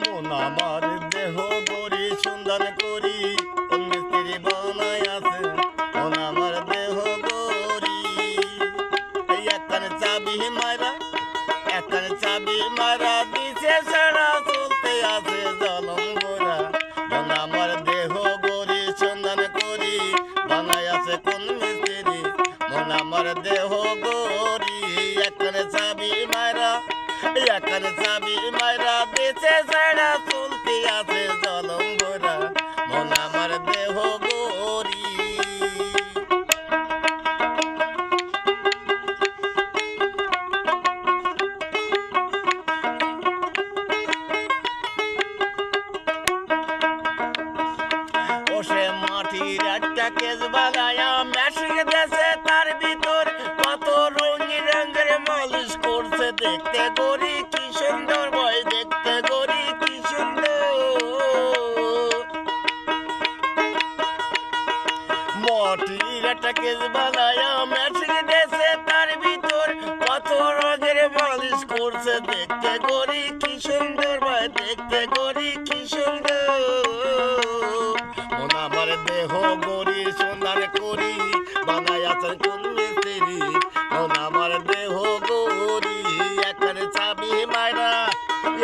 মন আমার দেহ গরি সন্ধান করি মিস্ত্রি বানাই আছে, মন আমার দেহ গরি এই একখানে চাবি মারা একখানে চাবি মারা দিছে সারা চলতে আছে জলম গোরা মন আমার দেহ গরি সন্ধান করি বানাই আছে কোন মিস্ত্রি? মন আমার দেহ গরি মারা একখানে চাবি মারা দিছে সারা চলতে আছে জলম গোরা মন আমার দেহ গরি। ও সে মাটির একটা কেস বাগায়া দেখতে গরি কি সুন্দর ভয় দেখতে গরি কি সুন্দর। মাটির একটা কেস বাগায়া মেশিন দেশে তার ভিতর কত রঙের মালিশ করছে, দেখতে গরি কি সুন্দর ভয় দেখতে গরি কি সুন্দর।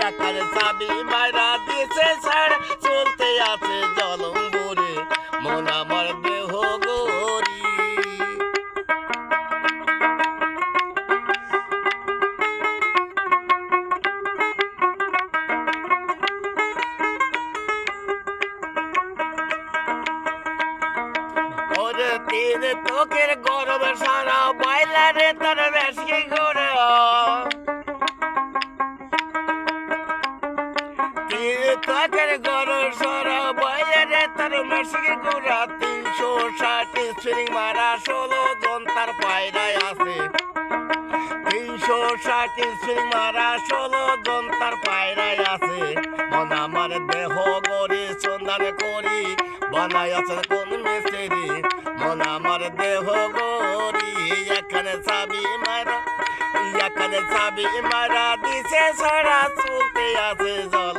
এখানে চাবি মাইরা দিছে স্যার। চলতে আছে জলম বরে মন আমার দেহ গরি তোকের গরমে সারা বাইলারে তার বেশি করে তোকের গরম সারা বাইলারে তার বেশি করে তিনশো ষাট স্প্রিং মারা ষোলো জন তার পায়রায় আছে। তিনশো ষাট স্প্রিং মারা ষোলো জন তার পায়রায় আছে। মন আমার দেহ গড়ি সন্ধান করি, বানাই আছে কোন মিস্ত্রি। মন আমার দেহ গড়ি এখানে চাবি মারা এখানে চাবি মারা দিছে সারা চলতে আছে জলম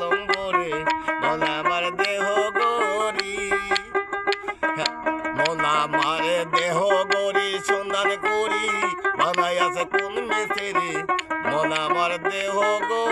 প্রাণ করি বানাই আছে কোন মিস্ত্রি মন আমার দেহ গো